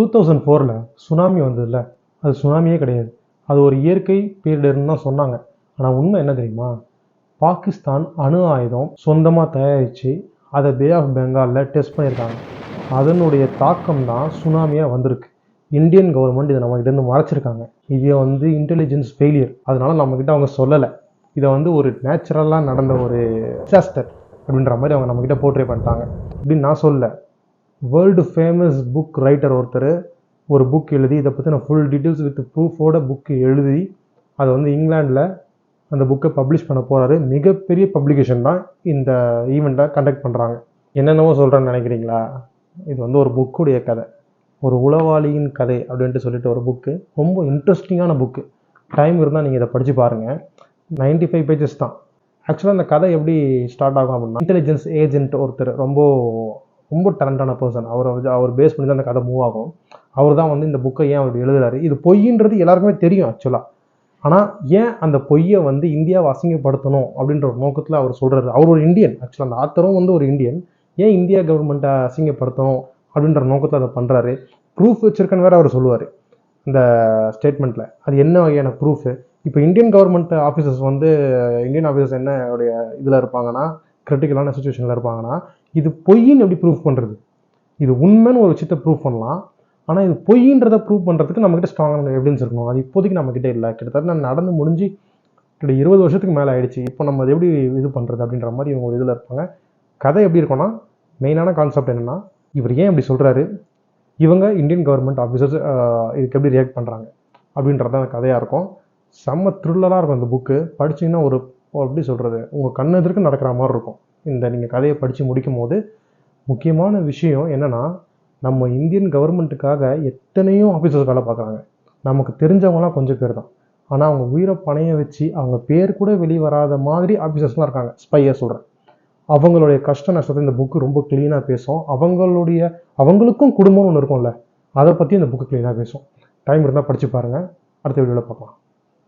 Two thousand ஃபோரில் tsunami வந்ததுல அது சுனாமியே கிடையாது. அது ஒரு இயற்கை பேரிடர்னு தான் சொன்னாங்க. ஆனால் உண்மை என்ன தெரியுமா? பாகிஸ்தான் அணு ஆயுதம் சொந்தமாக தயாரித்து அதை பே ஆஃப் பெங்காலில் டெஸ்ட் பண்ணியிருக்காங்க. அதனுடைய தாக்கம் தான் சுனாமியாக வந்திருக்கு. இந்தியன் கவர்மெண்ட் இதை நம்மகிட்டருந்து மறைச்சிருக்காங்க. இது வந்து இன்டெலிஜென்ஸ் ஃபெயிலியர் அதனால நம்மக்கிட்ட அவங்க சொல்லலை. இதை வந்து ஒரு நேச்சுரலாக நடந்த ஒரு டிசாஸ்டர் அப்படின்ற மாதிரி அவங்க நம்மக்கிட்ட போர்ட்ரே பண்ணிட்டாங்க. அப்படின்னு நான் சொல்லலை. வேர்ல்டு ஃபேமஸ் புக் ரைட்டர் ஒருத்தர் ஒரு புக் எழுதி இதை பற்றின ஃபுல் டீட்டெயில்ஸ் வித் ப்ரூஃபோட புக் எழுதி அதை வந்து இங்கிலாண்டில் அந்த புக்கை பப்ளிஷ் பண்ண போகிறாரு மிகப்பெரிய பப்ளிகேஷன் தான் இந்த ஈவெண்ட்டை கண்டக்ட் பண்ணுறாங்க என்னென்னவோ சொல்கிறேன்னு நினைக்கிறீங்களா? இது வந்து ஒரு புக்குடைய கதை. ஒரு உளவாளியின் கதை அப்படின்ட்டு சொல்லிட்டு ஒரு புக்கு ரொம்ப இன்ட்ரெஸ்டிங்கான புக்கு டைம் இருந்தால் நீங்கள் இதை படித்து பாருங்கள் 95 ஃபைவ் பேஜஸ் தான் ஆக்சுவலாக அந்த கதை எப்படி ஸ்டார்ட் ஆகும் அப்படின்னா இன்டெலிஜென்ஸ் ஏஜென்ட் ஒருத்தர் ரொம்ப ரொம்ப டேலண்டான பர்சன் அவரை வந்து அவர் பேஸ் பண்ணி தான் அந்த கதை மூவ் ஆகும். அவர் தான் வந்து இந்த புக்கை ஏன் அவர் எழுதுறாரு? இது பொய்ன்றது எல்லாருக்குமே தெரியும் ஆக்சுவலாக ஆனால் ஏன் அந்த பொய்யை வந்து இந்தியாவை அசிங்கப்படுத்தணும் அப்படின்ற ஒரு நோக்கத்தில் அவர் சொல்கிறாரு அவர் ஒரு இந்தியன் ஆக்சுவலாக அந்த ஆத்தரும் வந்து ஒரு இந்தியன் ஏன் இந்தியா கவர்மெண்ட்டை அசிங்கப்படுத்தணும் அப்படின்ற நோக்கத்தில் அதை பண்ணுறாரு ப்ரூஃப் வச்சிருக்கன்னு வேற அவர் சொல்லுவார் இந்த ஸ்டேட்மெண்ட்டில் அது என்ன வகையான ப்ரூஃபு இப்போ இந்தியன் கவர்மெண்ட் ஆஃபீஸர்ஸ் வந்து இந்தியன் ஆஃபீஸர்ஸ் என்னுடைய இதில் இருப்பாங்கன்னா கிரிட்டிக்கலான சுச்சுவேஷனில் இருப்பாங்கன்னா இது பொய்ன்னு எப்படி ப்ரூஃப் பண்ணுறது இது உண்மைன்னு ஒரு விஷயத்தை ப்ரூஃப் பண்ணலாம். ஆனால் இது பொய்ன்றதை ப்ரூவ் பண்ணுறதுக்கு நம்மக்கிட்ட ஸ்ட்ராங்கான எவிடன்ஸ் இருக்கணும். அது இப்போதைக்கு நம்மக்கிட்ட இல்லை. கிட்டத்தட்ட நான் நடந்து முடிஞ்சு கிட்ட இருபது வருஷத்துக்கு மேலே ஆயிடுச்சு. இப்போ நம்ம அதை எப்படி இது பண்ணுறது அப்படின்ற மாதிரி இவங்க ஒரு இதில் இருப்பாங்க. கதை எப்படி இருக்கும்னா மெயினான கான்செப்ட் என்னென்னா இவர் ஏன் இப்படி சொல்கிறாரு இவங்க இந்தியன் கவர்மெண்ட் ஆஃபீஸர்ஸ் இதுக்கு எப்படி ரியாக்ட் பண்ணுறாங்க அப்படின்றது தான் கதையாக இருக்கும். செம்ம த்ரில்லராக இருக்கும் இந்த புக்கு படிச்சீங்கன்னா ஒரு எப்படி சொல்கிறது உங்கள் கண்ணு எதிர்க்கு நடக்கிற மாதிரி இருக்கும். இந்த நீங்கள் கதையை படித்து முடிக்கும் போது முக்கியமான விஷயம் என்னென்னா நம்ம இந்தியன் கவர்மெண்ட்டுக்காக எத்தனையோ ஆஃபீஸர்ஸ் வேலை பார்க்குறாங்க. நமக்கு தெரிஞ்சவங்களாம் கொஞ்சம் பேர் தான். ஆனால் அவங்க உயிரை பணைய வச்சு அவங்க பேர் கூட வெளியே வராத மாதிரி ஆஃபீஸர்ஸ்லாம் இருக்காங்க. ஸ்பையாக சொல்கிறேன் அவங்களுடைய கஷ்ட நஷ்டத்தை இந்த புக்கு ரொம்ப க்ளீனாக பேசும். அவங்களுடைய அவங்களுக்கும் குடும்பம்னு ஒன்று இருக்கும்ல அதை பற்றி இந்த புக்கு க்ளீனாக பேசும். டைம் இருந்தால் படித்து பாருங்கள் அடுத்த வீடியோவில் பார்க்கலாம்.